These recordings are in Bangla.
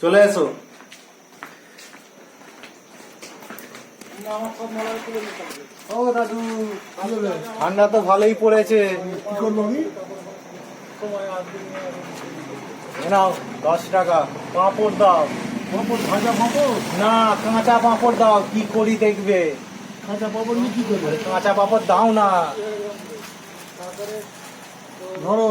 চলে এসো। ও দাদু ঠান্ডা তো ভালোই পড়েছে। কি করব আমি? নাও দশ টাকা। পাঁপড় দাও। পাপড় ভাজা পাপড়? না কাঁচা পাঁপড় দাও কি করি দেখবে? কাঁচা পাপড় নিয়ে কি করবে? কাঁচা পাঁপড় দাও না। ধরো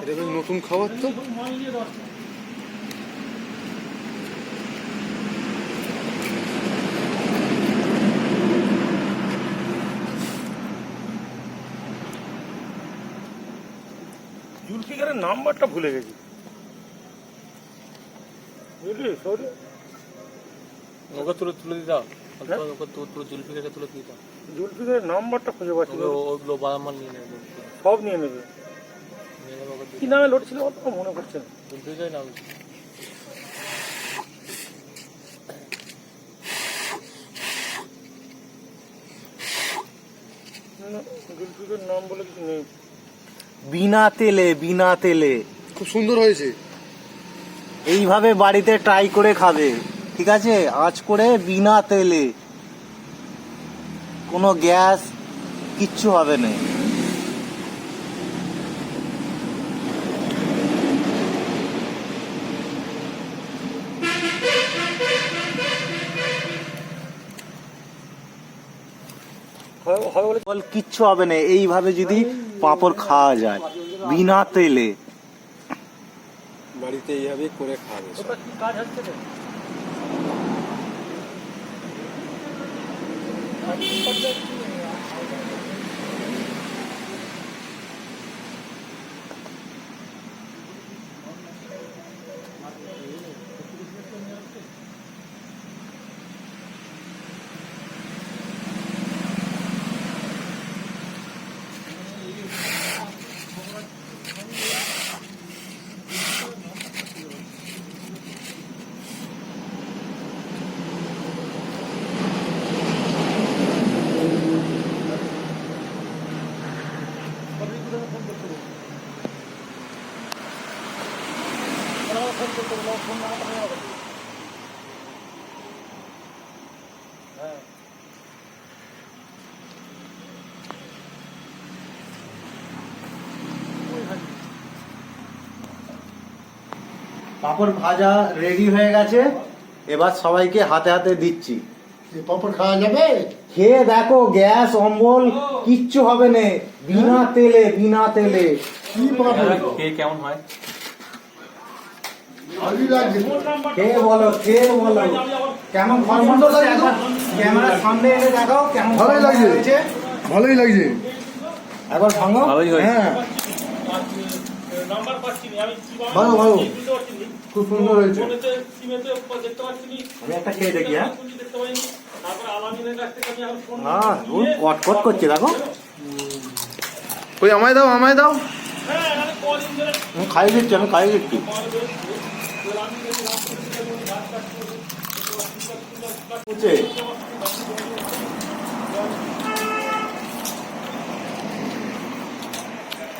এটা বেশ নতুন খাবার তো। জুলফিকারের নাম্বারটা ভুলে গেছি। বুঝলি সরি ওকে তুলে তুলে দিতাম ওকে তুলে তুলে জুলফিকারকে তুলে নাম্বারটা খুঁজে পাচ্ছি না। ওগুলো নিয়ে নেবে সব নিয়ে নেবে। কি নামে লড়ছিল অত মনে পড়ছে না। জুলফিকার নাম নাম বলে কিছু নেই। বিনা তেলে বিনা তেলে। খুব সুন্দর হয়েছে। এইভাবে বাড়িতে ট্রাই করে খাবে। ঠিক আছে? আঁচ করে বিনা তেলে। কোনো গ্যাস কিচ্ছু হবে না। কিচ্ছু হবে না। এইভাবে যদি পাঁপড় খাওয়া যায়, বিনা তেলে। বাড়িতে এইভাবে করে subject to পাঁপড় ভাজা রেডি হয়ে গেছে। এবার সবাইকে হাতে হাতে দিচ্ছি। পাপড় খাওয়া যাবে? খেয়ে দেখো গ্যাস অম্বল কিচ্ছু হবে না। বিনা তেলে বিনা তেলে। কি পাপড়? খেয়ে কেমন হয়? ভালোই লাগছে খেয়ে বলো খেয়ে বলো? কেমন ফরমন্ড লাগছে একবার ক্যামেরার সামনে এনে দেখাও কেমন ভালোই লাগছে। ভালোই লাগছে। একবার ভাঙো। ভালোই। হ্যাঁ। কি ভালো, ভালো। খুব সুন্দর হয়েছে। আমি একটা খেয়ে দেখি হ্যাঁ। হ্যাঁ ও কট কট করছে দেখো। ওই আমায় দাও আমায় দাও। হ্যাঁ খাইয়ে দিচ্ছি আমি খাইয়ে দিচ্ছি। হচ্ছে